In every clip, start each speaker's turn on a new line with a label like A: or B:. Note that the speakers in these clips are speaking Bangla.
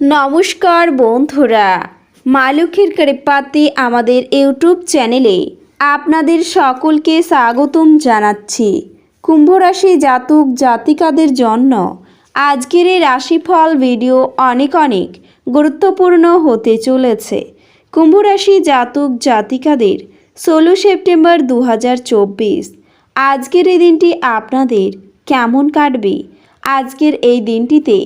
A: নমস্কার বন্ধুরা। মালুকের কৃপাতে আমাদের ইউটিউব চ্যানেলে আপনাদের সকলকে স্বাগতম জানাচ্ছি। কুম্ভ রাশি জাতক জাতিকাদের জন্য আজকের এই রাশিফল ভিডিও অনেক অনেক গুরুত্বপূর্ণ হতে চলেছে। কুম্ভ রাশি জাতক জাতিকাদের ষোলো সেপ্টেম্বর দু হাজার চব্বিশ। আজকের এই দিনটি আপনাদের কেমন কাটবে? আজকের এই দিনটিতে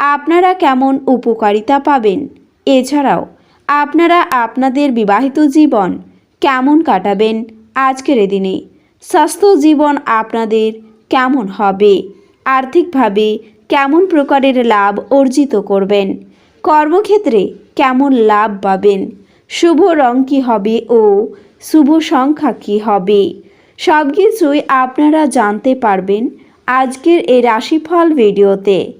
A: আপনারা কেমন উপকারিতা পাবেন? এছাড়াও, আপনারা আপনাদের বিবাহিত জীবন কেমন কাটাবেন আজকের দিনে? স্বাস্থ্য জীবন আপনাদের কেমন হবে? আর্থিকভাবে কেমন প্রকারের লাভ অর্জিত করবেন? কর্মক্ষেত্রে কেমন লাভ পাবেন? শুভ রং কী হবে ও শুভ সংখ্যা কী হবে? সব কিছুই আপনারা জানতে পারবেন আজকের এই রাশিফল ভিডিওতে।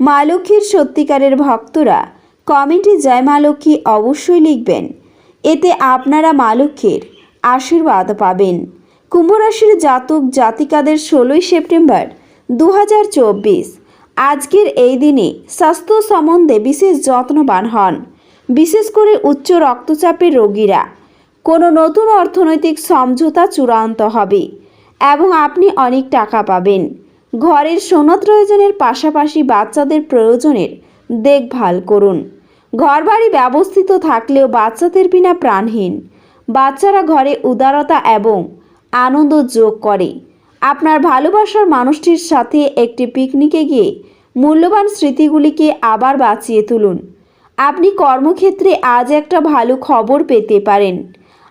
A: মা লক্ষ্মীর সত্যিকারের ভক্তরা। কমেন্টে জয় মা লক্ষ্মী অবশ্যই লিখবেন। এতে আপনারা মা লক্ষ্মীর আশীর্বাদ পাবেন। কুম্ভরাশির জাতক জাতিকাদের ষোলোই সেপ্টেম্বর দু হাজার চব্বিশ। আজকের এই দিনে স্বাস্থ্য সম্বন্ধে বিশেষ যত্নবান হন। বিশেষ করে উচ্চ রক্তচাপের রোগীরা। কোনো নতুন অর্থনৈতিক সমঝোতা চূড়ান্ত হবে এবং আপনি অনেক টাকা পাবেন। ঘরের সনদ প্রয়োজনের পাশাপাশি বাচ্চাদের প্রয়োজনের দেখভাল করুন। ঘরবাড়ি ব্যবস্থিত থাকলেও বাচ্চাদের বিনা প্রাণহীন। বাচ্চারা ঘরে উদারতা এবং আনন্দ যোগ করে। আপনার ভালোবাসার মানুষটির সাথে একটি পিকনিকে গিয়ে মূল্যবান স্মৃতিগুলিকে আবার বাঁচিয়ে তুলুন। আপনি কর্মক্ষেত্রে আজ একটা ভালো খবর পেতে পারেন।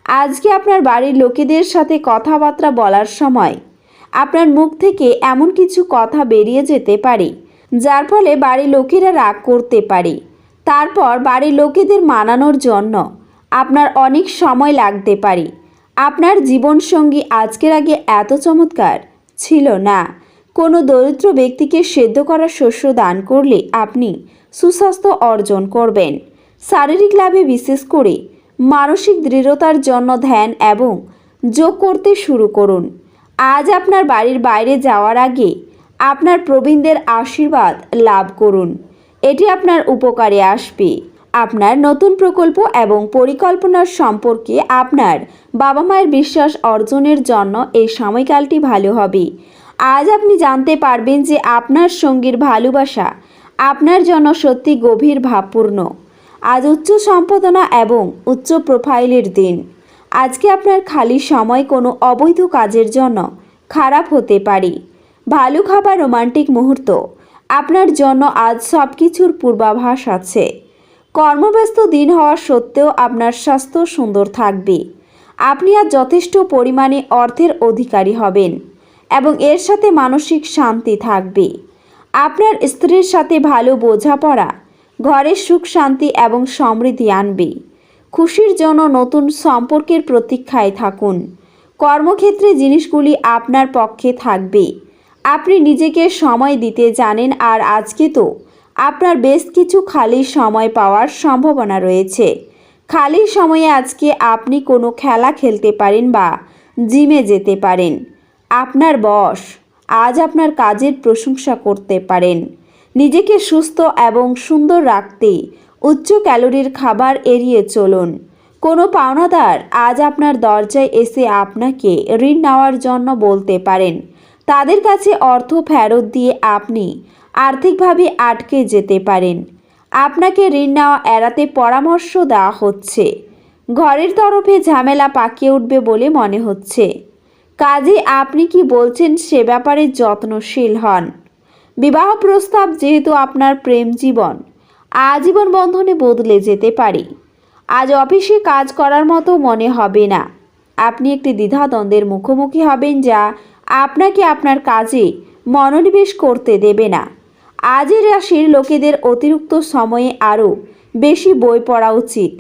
A: আজকে আপনার বাড়ির লোকেদের সাথে কথাবার্তা বলার সময় আপনার মুখ থেকে এমন কিছু কথা বেরিয়ে যেতে পারে, যার ফলে বাড়ির লোকেরা রাগ করতে পারে। তারপর বাড়ির লোকেদের মানানোর জন্য আপনার অনেক সময় লাগতে পারে। আপনার জীবনসঙ্গী আজকের আগে এত চমৎকার ছিল না। কোনো দরিদ্র ব্যক্তিকে সেদ্ধ করা শস্য দান করলে আপনি সুস্বাস্থ্য অর্জন করবেন। শারীরিক লাভে বিশেষ করে মানসিক দৃঢ়তার জন্য ধ্যান এবং যোগ করতে শুরু করুন। আজ আপনার বাড়ির বাইরে যাওয়ার আগে আপনার প্রবীণদের আশীর্বাদ লাভ করুন। এটি আপনার উপকারে আসবে। আপনার নতুন প্রকল্প এবং পরিকল্পনার সম্পর্কে আপনার বাবা মায়ের বিশ্বাস অর্জনের জন্য এই সময়কালটি ভালো হবে। আজ আপনি জানতে পারবেন যে আপনার সঙ্গীর ভালোবাসা আপনার জন্য সত্যি গভীর ভাবপূর্ণ। আজ উচ্চ সম্পাদনা এবং উচ্চ প্রোফাইলের দিন। আজকে আপনার খালি সময় কোনো অবৈধ কাজের জন্য খারাপ হতে পারে। ভালো খাবার রোমান্টিক মুহূর্ত। আপনার জন্য আজ সব কিছুর পূর্বাভাস আছে। কর্মব্যস্ত দিন হওয়া সত্ত্বেও আপনার স্বাস্থ্য সুন্দর থাকবে। আপনি আর যথেষ্ট পরিমাণে অর্থের অধিকারী হবেন এবং এর সাথে মানসিক শান্তি থাকবে। আপনার স্ত্রীর সাথে ভালো বোঝাপড়া, ঘরের সুখ শান্তি এবং সমৃদ্ধি আনবে। খুশির জন্য নতুন সম্পর্কের প্রতীক্ষায় থাকুন। কর্মক্ষেত্রে জিনিসগুলি আপনার পক্ষে থাকবে। আপনি নিজেকে সময় দিতে জানেন আর আজকে তো আপনার বেশ কিছু খালি সময় পাওয়ার সম্ভাবনা রয়েছে। খালি সময়ে আজকে আপনি কোনো খেলা খেলতে পারেন বা জিমে যেতে পারেন। আপনার বস আজ আপনার কাজের প্রশংসা করতে পারেন। নিজেকে সুস্থ এবং সুন্দর রাখতে উচ্চ ক্যালোরির খাবার এড়িয়ে চলুন। কোনো পাওনাদার আজ আপনার দরজায় এসে আপনাকে ঋণ নেওয়ার জন্য বলতে পারেন। তাদের কাছে অর্থ ফেরত দিয়ে আপনি আর্থিকভাবে আটকে যেতে পারেন। আপনাকে ঋণ নেওয়া এড়াতে পরামর্শ দেওয়া হচ্ছে। ঘরের তরফে ঝামেলা পাকিয়ে উঠবে বলে মনে হচ্ছে। কাজে আপনি কি বলছেন সে ব্যাপারে যত্নশীল হন। বিবাহ প্রস্তাব যেহেতু আপনার প্রেম জীবন আজীবন বন্ধনে বদলে যেতে পারে। আজ অফিসে কাজ করার মতো মনে হবে না। আপনি একটি দ্বিধাদ্বন্দ্বের মুখোমুখি হবেন যা আপনাকে আপনার কাজে মনোনিবেশ করতে দেবে না। আজের রাশির লোকেদের অতিরিক্ত সময়ে আরও বেশি বই পড়া উচিত।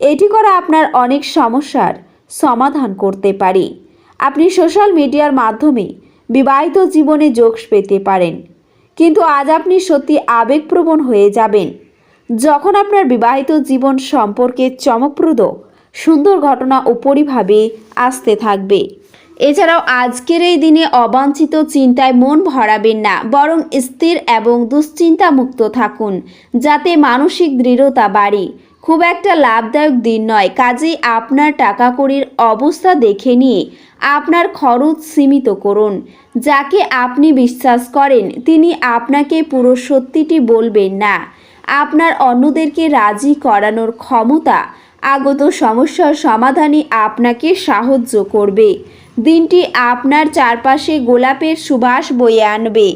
A: এটি করা আপনার অনেক সমস্যার সমাধান করতে পারে। আপনি সোশ্যাল মিডিয়ার মাধ্যমে বিবাহিত জীবনে যোগ পেতে পারেন। কিন্তু আজ আপনি সত্যি আবেগপ্রবণ হয়ে যাবেন। যখন আপনার বিবাহিত জীবন সম্পর্কে চমকপ্রদ, সুন্দর ঘটনা উপরিভাবে আসতে থাকবে। এছাড়াও আজকের এই দিনে অবাঞ্ছিত চিন্তায় মন ভরাবেন না, বরং স্থির এবং দুশ্চিন্তা মুক্ত থাকুন, যাতে মানসিক দৃঢ়তা বাড়ে। খুব একটা লাভদায়ক দিন নয়, কাজেই আপনার টাকা কড়ির অবস্থা দেখে নিয়ে আপনার খরচ সীমিত করুন। যাকে আপনি বিশ্বাস করেন, তিনি আপনাকে পুরো সত্যিটি বলবেন না। আপনার অন্যদেরকে রাজি করানোর ক্ষমতা, আগত সমস্যার সমাধানে আপনাকে সাহায্য করবে। দিনটি আপনার চারপাশে গোলাপের সুবাস বয়ে আনবে।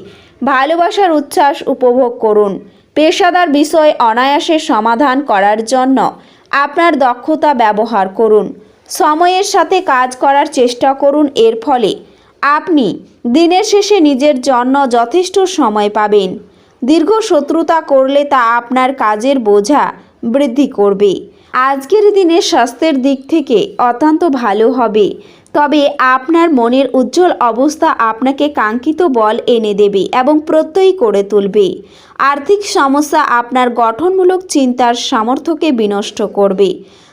A: ভালোবাসার উচ্ছ্বাস উপভোগ করুন। পেশাদার বিষয় অনায়াসে সমাধান করার জন্য আপনার দক্ষতা ব্যবহার করুন। সময়ের সাথে কাজ করার চেষ্টা করুন, এর ফলে আপনি দিনের শেষে নিজের জন্য যথেষ্ট সময় পাবেন। দীর্ঘ শত্রুতা করলে তা আপনার কাজের বোঝা বৃদ্ধি করবে। আজকের দিনে স্বাস্থ্যের দিক থেকে অত্যন্ত ভালো হবে। তবে আপনার মনের উজ্জ্বল অবস্থা আপনাকে কাঙ্ক্ষিত বল এনে দেবে এবং প্রত্যয়ী করে তুলবে। আর্থিক সমস্যা আপনার গঠনমূলক চিন্তার সামর্থ্যকে বিনষ্ট করবে।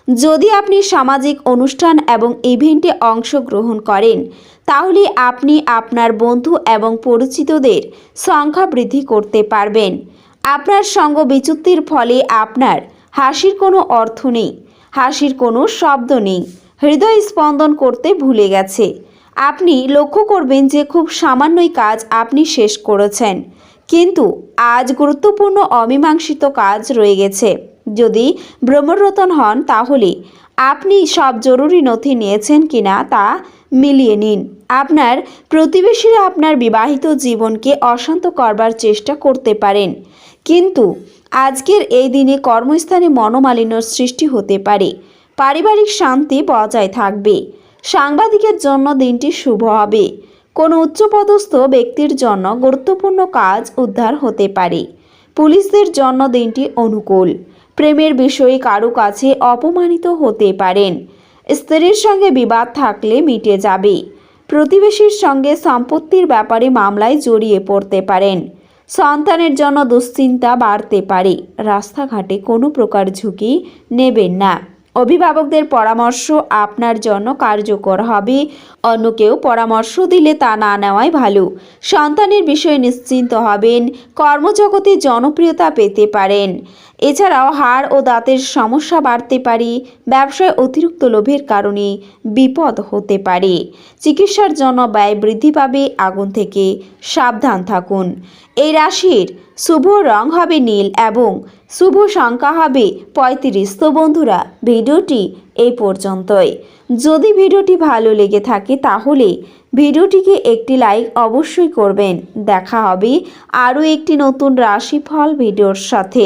A: যদি আপনি সামাজিক অনুষ্ঠান এবং ইভেন্টে অংশগ্রহণ করেন তাহলে আপনি আপনার বন্ধু এবং পরিচিতদের সংখ্যা বৃদ্ধি করতে পারবেন। আপনার সঙ্গ বিচ্যুতির ফলে আপনার হাসির কোনো অর্থ নেই, হাসির কোনো শব্দ নেই, হৃদয় স্পন্দন করতে ভুলে গেছে। আপনি লক্ষ্য করবেন যে খুব সামান্যই কাজ আপনি শেষ করেছেন। কিন্তু আজ গুরুত্বপূর্ণ অমীমাংসিত কাজ রয়ে গেছে। যদি ব্রহ্মরতন হন, তাহলে আপনি সব জরুরি নথি নিয়েছেন কিনা তা মিলিয়ে নিন। আপনার প্রতিবেশীরা আপনার বিবাহিত জীবনকে অশান্ত করবার চেষ্টা করতে পারেন। কিন্তু আজকের এই দিনে কর্মস্থানে মনোমালিন্যর সৃষ্টি হতে পারে। পারিবারিক শান্তি বজায় থাকবে। সাংবাদিকের জন্য দিনটি শুভ হবে। কোনো উচ্চপদস্থ ব্যক্তির জন্য গুরুত্বপূর্ণ কাজ উদ্ধার হতে পারে। পুলিশদের জন্য দিনটি অনুকূল। প্রেমের বিষয়ে কারও কাছে অপমানিত হতে পারেন। স্ত্রীর সঙ্গে বিবাদ থাকলে মিটে যাবে। প্রতিবেশীর সঙ্গে সম্পত্তির ব্যাপারে মামলায় জড়িয়ে পড়তে পারেন। সন্তানের জন্য দুশ্চিন্তা বাড়তে পারে। রাস্তাঘাটে কোনো প্রকার ঝুঁকি নেবেন না। অভিভাবকদের পরামর্শ আপনার জন্য কার্যকর হবে। অন্য কেউ পরামর্শ দিলে তা না নেওয়াই ভালো। সন্তানের বিষয়ে নিশ্চিন্ত হবেন। কর্মজগতে জনপ্রিয়তা পেতে পারেন। এছাড়াও হাড় ও দাঁতের সমস্যা বাড়তে পারে, ব্যবসায় অতিরিক্ত লোভের কারণে বিপদ হতে পারে। চিকিৎসার জন্য ব্যয় বৃদ্ধি পাবে আগুন থেকে। সাবধান থাকুন। এই রাশির শুভ রং হবে নীল এবং শুভ সংখ্যা হবে পঁয়ত্রিশ। তো বন্ধুরা, ভিডিওটি এই পর্যন্তই। যদি ভিডিওটি ভালো লেগে থাকে তাহলে ভিডিওটিকে একটি লাইক অবশ্যই করবেন। দেখা হবে আরও একটি নতুন রাশিফল ভিডিওর সাথে।